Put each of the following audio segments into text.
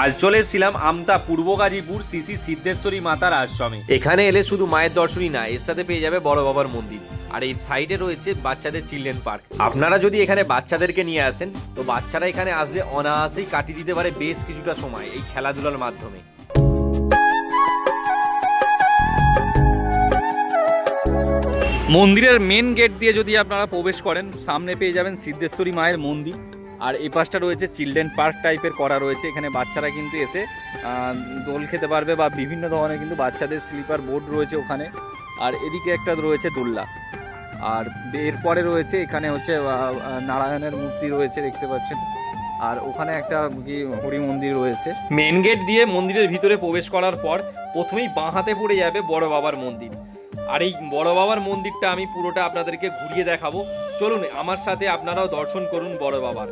আজ চলে এসেছিলাম আমতা পূর্ব গাজীপুর সিসি সিদ্ধেশ্বরী মাতার আশ্রমে এখানে এলে শুধু মায়ের দর্শনই না, এর সাথে পেয়ে যাবে বড় বাবার মন্দির। আর এই সাইডে রয়েছে বাচ্চাদের চিলড্রেন পার্ক। আপনারা যদি এখানে বাচ্চাদেরকে নিয়ে আসেন, তো বাচ্চারা এখানে আসলে অনায়াসেই কাটিয়ে দিতে পারে বেশ কিছুটা সময় এই খেলাধুলার মাধ্যমে। মন্দিরের মেন গেট দিয়ে যদি আপনারা প্রবেশ করেন, সামনে পেয়ে যাবেন সিদ্ধেশ্বরী মায়ের মন্দির। আর এই পাশটা রয়েছে চিলড্রেন পার্ক টাইপের করা রয়েছে। এখানে বাচ্চারা কিন্তু এসে দোল খেতে পারবে বা বিভিন্ন ধরনের কিন্তু বাচ্চাদের স্লিপার বোর্ড রয়েছে ওখানে। আর এদিকে একটা রয়েছে দোল্লা আর এরপরে রয়েছে এখানে হচ্ছে নারায়ণের মূর্তি রয়েছে দেখতে পাচ্ছেন। আর ওখানে একটা কি হরি মন্দির রয়েছে। মেন গেট দিয়ে মন্দিরের ভিতরে প্রবেশ করার পর প্রথমেই বাঁ হাতে পড়ে যাবে বড় বাবার মন্দির। আর এই বড় বাবার মন্দিরটা আমি পুরোটা আপনাদেরকে ঘুরিয়ে দেখাবো। চলুন, আমার সাথে আপনারাও দর্শন করুন বড় বাবার।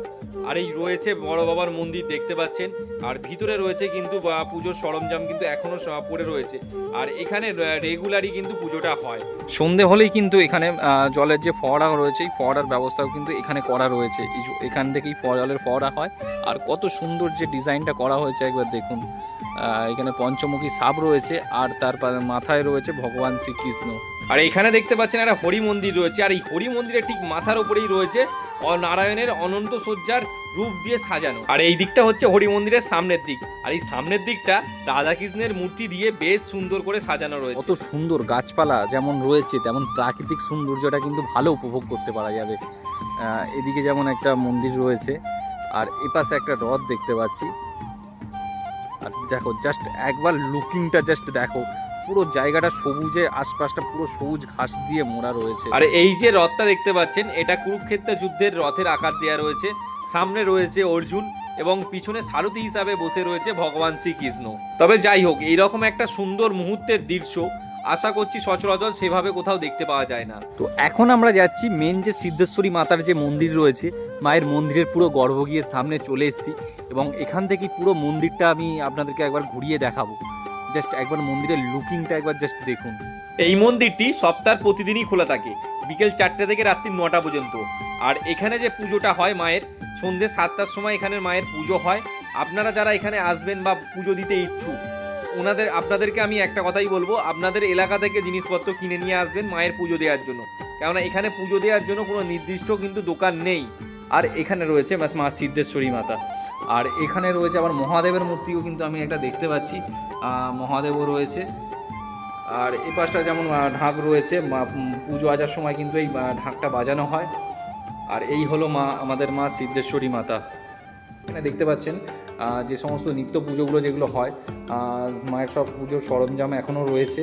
আর এই রয়েছে বড় বাবার মন্দির দেখতে পাচ্ছেন। আর ভিতরে রয়েছে কিন্তু পুজোর সরঞ্জাম কিন্তু এখনও পড়ে রয়েছে। আর এখানে রেগুলারই কিন্তু পুজোটা হয়। সন্ধে হলেই কিন্তু এখানে জলের যে ফোয়ারা রয়েছে, এই ফোয়ারার ব্যবস্থাও কিন্তু এখানে করা রয়েছে। এখান থেকেই জলের ফোয়ারা হয়। আর কত সুন্দর যে ডিজাইনটা করা হয়েছে, একবার দেখুন। এখানে পঞ্চমুখী সাপ রয়েছে, আর তার মাথায় রয়েছে ভগবান শ্রীকৃষ্ণ। আর এখানে দেখতে পাচ্ছেন একটা হরি মন্দির রয়েছে। আর এই হরি মন্দিরের ঠিক মাথার উপরেই রয়েছে নারায়ণের অনন্ত সজ্জার রূপ দিয়ে সাজানো। আর এই দিকটা হচ্ছে হরি মন্দিরের সামনের দিক। আর এই সামনের দিকটা রাধাকৃষ্ণের মূর্তি দিয়ে বেশ সুন্দর করে সাজানো রয়েছে। কত সুন্দর গাছপালা যেমন রয়েছে, তেমন প্রাকৃতিক সৌন্দর্যটা কিন্তু ভালো উপভোগ করতে পারা যাবে। এদিকে যেমন একটা মন্দির রয়েছে, আর এপাশে একটা হ্রদ দেখতে পাচ্ছি। আর দেখো জাস্ট একবার লুকিংটা জাস্ট দেখো। পুরো জায়গাটা সবুজে আশপাশটা পুরো সবুজ ঘাস দিয়ে মোড়া রয়েছে। আর এই যে রথটা দেখতে পাচ্ছেন এটা কুরুক্ষেত্র যুদ্ধের রথের আকার দেওয়া রয়েছে। সামনে রয়েছে অর্জুন এবং পিছনে সারথি হিসাবে বসে রয়েছে ভগবান শ্রীকৃষ্ণ। তবে যাই হোক এইরকম একটা সুন্দর মুহূর্তের দৃশ্য আশা করছি সচরাচর সেভাবে কোথাও দেখতে পাওয়া যায় না। তো এখন আমরা যাচ্ছি মেন যে সিদ্ধেশ্বরী মাতার যে মন্দির রয়েছে মায়ের মন্দিরের পুরো গর্ভ গিয়ে সামনে চলে এসেছি এবং এখান থেকে পুরো মন্দিরটা আমি আপনাদেরকে একবার ঘুরিয়ে দেখাবো। জাস্ট একবার মন্দিরের লুকিংটা একবার জাস্ট দেখুন। এই মন্দিরটি সপ্তাহ প্রতিদিনই খোলা থাকে, বিকেল চারটে থেকে রাত্রি নটা পর্যন্ত। আর এখানে যে পুজোটা হয় মায়ের সন্ধ্যে সাতটার সময় এখানে মায়ের পুজো হয়। আপনারা যারা এখানে আসবেন বা পুজো দিতে ইচ্ছুক, ওনাদের, আপনাদেরকে আমি একটা কথাই বলব, আপনাদের এলাকা থেকে জিনিসপত্র কিনে নিয়ে আসবেন মায়ের পুজো দেওয়ার জন্য। কেননা এখানে পুজো দেওয়ার জন্য কোনো নির্দিষ্ট কিন্তু দোকান নেই। আর এখানে রয়েছে মা সিদ্ধেশ্বরী মাতা। আর এখানে রয়েছে আবার মহাদেবের মূর্তিও কিন্তু আমি একটা দেখতে পাচ্ছি। মহাদেবও রয়েছে। আর এই পাশটা যেমন ঢাক রয়েছে পুজো আজার সময় কিন্তু এই ঢাকটা বাজানো হয়। আর এই হলো মা, আমাদের মা সিদ্ধেশ্বরী মাতা। এখানে দেখতে পাচ্ছেন যে সমস্ত নিত্য পুজোগুলো যেগুলো হয় মায়ের সব পুজোর সরঞ্জাম এখনও রয়েছে।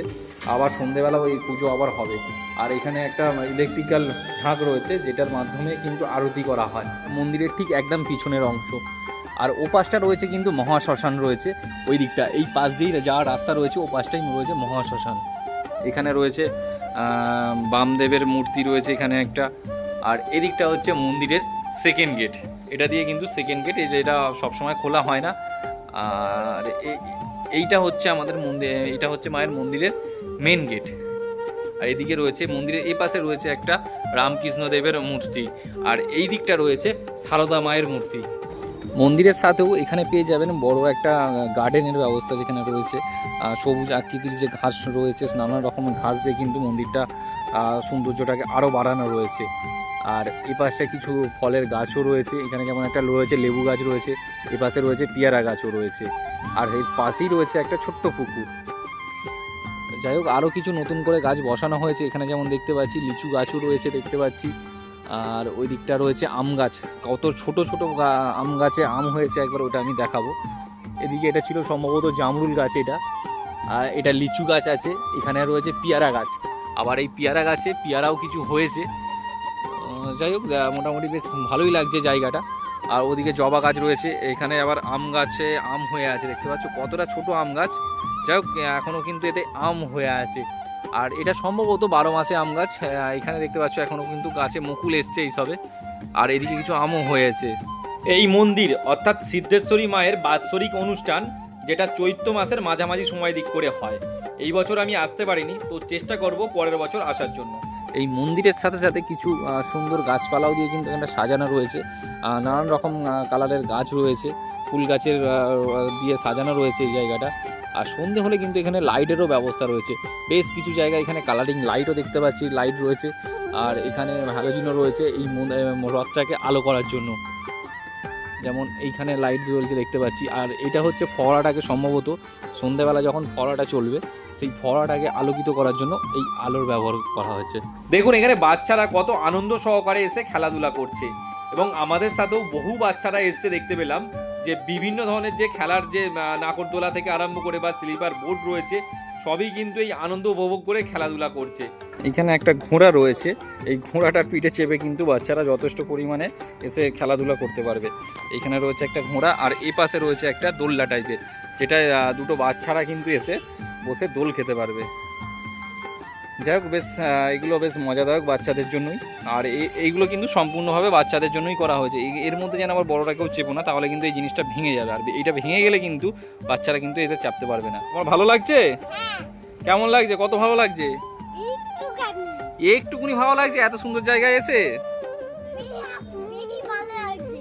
আবার সন্ধেবেলাও এই পুজো আবার হবে। আর এখানে একটা ইলেকট্রিক্যাল ঢাক রয়েছে, যেটার মাধ্যমে কিন্তু আরতি করা হয়। মন্দিরের ঠিক একদম পিছনের অংশ। আর ও পাশটা রয়েছে কিন্তু মহাশ্মশান রয়েছে। ওই দিকটা এই পাশ দিয়েই যাওয়ার রাস্তা রয়েছে ও পাশটাই রয়েছে মহাশ্মশান। এখানে রয়েছে বামদেবের মূর্তি রয়েছে এখানে একটা। আর এদিকটা হচ্ছে মন্দিরের সেকেন্ড গেট এটা দিয়ে কিন্তু সেকেন্ড গেট এটা সবসময় খোলা হয় না। আর এইটা হচ্ছে আমাদের মন্দির এটা হচ্ছে মায়ের মন্দিরের মেন গেট আর এদিকে রয়েছে মন্দিরের, এই পাশে রয়েছে একটা রামকৃষ্ণ দেবের মূর্তি। আর এই দিকটা রয়েছে সারদা মায়ের মূর্তি। মন্দিরের সাথেও এখানে পেয়ে যাবেন বড় একটা গার্ডেনের ব্যবস্থা যেখানে রয়েছে। সবুজ আকৃতির যে ঘাস রয়েছে নানান রকমের ঘাস দিয়ে কিন্তু মন্দিরটা সৌন্দর্যটাকে আরও বাড়ানো রয়েছে। আর এ পাশে কিছু ফলের গাছও রয়েছে, এখানে যেমন একটা রয়েছে লেবু গাছ রয়েছে, এ পাশে রয়েছে পেয়ারা গাছও রয়েছে। আর এর পাশেই রয়েছে একটা ছোট্ট পুকুর। যাই হোক আরও কিছু নতুন করে গাছ বসানো হয়েছে, এখানে যেমন দেখতে পাচ্ছি, লিচু গাছও রয়েছে দেখতে পাচ্ছি। আর ওই দিকটা রয়েছে আম গাছ। কত ছোট ছোট আম গাছে আম হয়েছে একবার ওটা আমি দেখাবো। এদিকে এটা ছিল সম্ভবত জামরুল গাছ এটা। আর এটা লিচু গাছ আছে, এখানে রয়েছে পেয়ারা গাছ। আবার এই পেয়ারা গাছে পেয়ারাও কিছু হয়েছে। যাই হোক মোটামুটি বেশ ভালোই লাগছে জায়গাটা। আর ওদিকে জবা গাছ রয়েছে, এখানে আবার আম গাছে আম হয়ে আছে, দেখতে পাচ্ছ? কতটা ছোট আম গাছ। যাই হোক এখনও কিন্তু এতে আম হয়ে আছে। আর এটা সম্ভবত বারো মাসে আম গাছ এখানে দেখতে পাচ্ছ এখনও কিন্তু গাছে মুকুল এসছে এইসবে। আর এদিকে কিছু আমও হয়েছে। এই মন্দির, অর্থাৎ সিদ্ধেশ্বরী মায়ের বাৎসরিক অনুষ্ঠান, যেটা চৈত্র মাসের মাঝামাঝি সময় দিক করে হয়। এই বছর আমি আসতে পারিনি, তো চেষ্টা করব পরের বছর আসার জন্য। এই মন্দিরের সাথে সাথে কিছু সুন্দর গাছপালাও দিয়ে কিন্তু এখানে সাজানো রয়েছে। নানান রকম কালারের গাছ রয়েছে। ফুল গাছের দিয়ে সাজানো রয়েছে এই জায়গাটা। আর সন্ধে হলে কিন্তু এখানে লাইটেরও ব্যবস্থা রয়েছে। বেশ কিছু জায়গায় এখানে কালারিং লাইটও দেখতে পাচ্ছি লাইট রয়েছে। আর এখানে হ্যালোজিনও রয়েছে এই রথটাকে আলো করার জন্য। যেমন এইখানে লাইট জ্বলছে দেখতে পাচ্ছি। আর এটা হচ্ছে ফোয়ারাটাকে সম্ভবত সন্ধেবেলা যখন ফোয়ারাটা চলবে, সেই ফোয়ারাটাকে আলোকিত করার জন্য এই আলোর ব্যবহার করা হয়েছে। দেখুন, এখানে বাচ্চারা কত আনন্দ সহকারে এসে খেলাধুলা করছে। এবং আমাদের সাথেও বহু বাচ্চারা এসছে দেখতে পেলাম। যে বিভিন্ন ধরনের যে খেলার যে নাকরদোলা থেকে আরম্ভ করে বা স্লিপার বোর্ড রয়েছে, সবই কিন্তু এই আনন্দ উপভোগ করে খেলাধুলা করছে। এখানে একটা ঘোড়া রয়েছে, এই ঘোড়াটার পিঠে চেপে কিন্তু বাচ্চারা যথেষ্ট পরিমাণে এসে খেলাধুলা করতে পারবে। এখানে রয়েছে একটা ঘোড়া, আর এ পাশে রয়েছে একটা দোল্লা টাইপের যেটা দুটো বাচ্চারা কিন্তু এসে বসে দোল খেতে পারবে। যাই হোক বেশ এগুলো বেশ মজাদায়ক বাচ্চাদের জন্যই। আর এইগুলো কিন্তু সম্পূর্ণভাবে বাচ্চাদের জন্যই করা হয়েছে। এর মধ্যে যেন আবার কেউ চেপো না তাহলে কিন্তু এই জিনিসটা ভেঙে যাবে। আর এইটা ভেঙে গেলে কিন্তু বাচ্চারা কিন্তু এতে চাপতে পারবে না। তোমার ভালো লাগছে? কেমন লাগছে? কত ভালো লাগছে? একটুখানি। একটুকুনি ভালো লাগছে? এত সুন্দর জায়গায় এসে? বেশি ভালো লাগছে।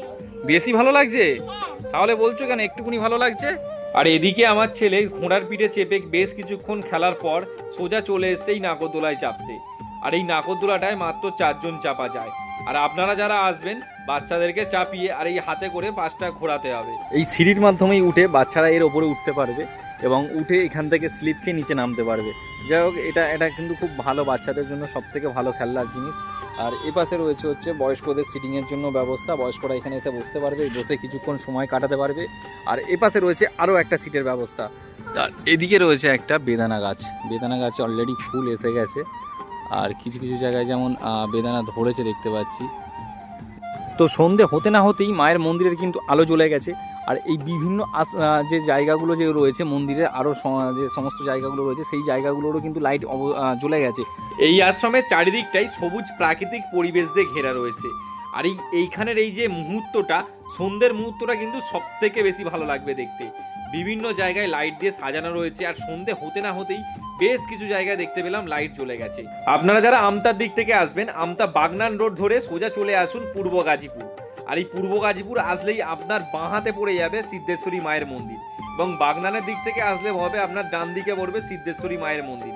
বেশি ভালো লাগছে? হ্যাঁ। তাহলে বলছো কেন একটুকুনি ভালো লাগছে? আর এদিকে আমার ছেলে ঘোড়ার পিঠে চেপে বেশ কিছুক্ষণ খেলার পর সোজা চলে এসছে এই নাগরদোলায় চাপতে। আর এই নাগরদোলাটায় মাত্র চারজন চাপা যায়। আর আপনারা যারা আসবেন, বাচ্চাদেরকে চাপিয়ে আর এই হাতে করে পাঁচটা ঘোরাতে হবে। এই সিঁড়ির মাধ্যমেই উঠে বাচ্চারা এর ওপরে উঠতে পারবে এবং উঠে এখান থেকে স্লিপকে নিচে নামতে পারবে। যাই হোক, এটা এটা কিন্তু খুব ভালো বাচ্চাদের জন্য সব থেকে ভালো খেলনার জিনিস। আর এ পাশে রয়েছে হচ্ছে বয়স্কদের সিটিংয়ের জন্য ব্যবস্থা। বয়স্করা এখানে এসে বসতে পারবে, বসে কিছুক্ষণ সময় কাটাতে পারবে। আর এ পাশে রয়েছে আরও একটা সিটের ব্যবস্থা। আর এদিকে রয়েছে একটা বেদানা গাছ। বেদানা গাছে অলরেডি ফুল এসে গেছে। আর কিছু কিছু জায়গায় যেমন বেদানা ধরেছে দেখতে পাচ্ছি। তো সন্ধে হতে না হতেই মায়ের মন্দিরের কিন্তু আলো জ্বলে গেছে। আর এই বিভিন্ন যে জায়গাগুলো যে রয়েছে, মন্দিরে আরও যে সমস্ত জায়গাগুলো রয়েছে, সেই জায়গাগুলোরও কিন্তু লাইট জ্বলে গেছে। এই আশ্রমের চারিদিকটাই সবুজ প্রাকৃতিক পরিবেশ দিয়ে ঘেরা রয়েছে। আর এই, এইখানের এই যে মুহূর্তটা, সন্ধ্যের মুহূর্তটা কিন্তু সব থেকে বেশি ভালো লাগবে দেখতে। বিভিন্ন জায়গায় লাইট দিয়ে সাজানো রয়েছে, আর সন্ধে হতে না হতেই বেশ কিছু জায়গায় দেখতে পেলাম লাইট চলে গেছে। আপনারা যারা আমতার দিক থেকে আসবেন, আমতা বাগনান রোড ধরে সোজা চলে আসুন পূর্ব গাজীপুর। আর এই পূর্ব গাজীপুর আসলেই আপনার বাঁ হাতে পড়ে যাবে সিদ্ধেশ্বরী মায়ের মন্দির। এবং বাগনানের দিক থেকে আসলে হবে আপনার ডান দিকে পড়বে সিদ্ধেশ্বরী মায়ের মন্দির।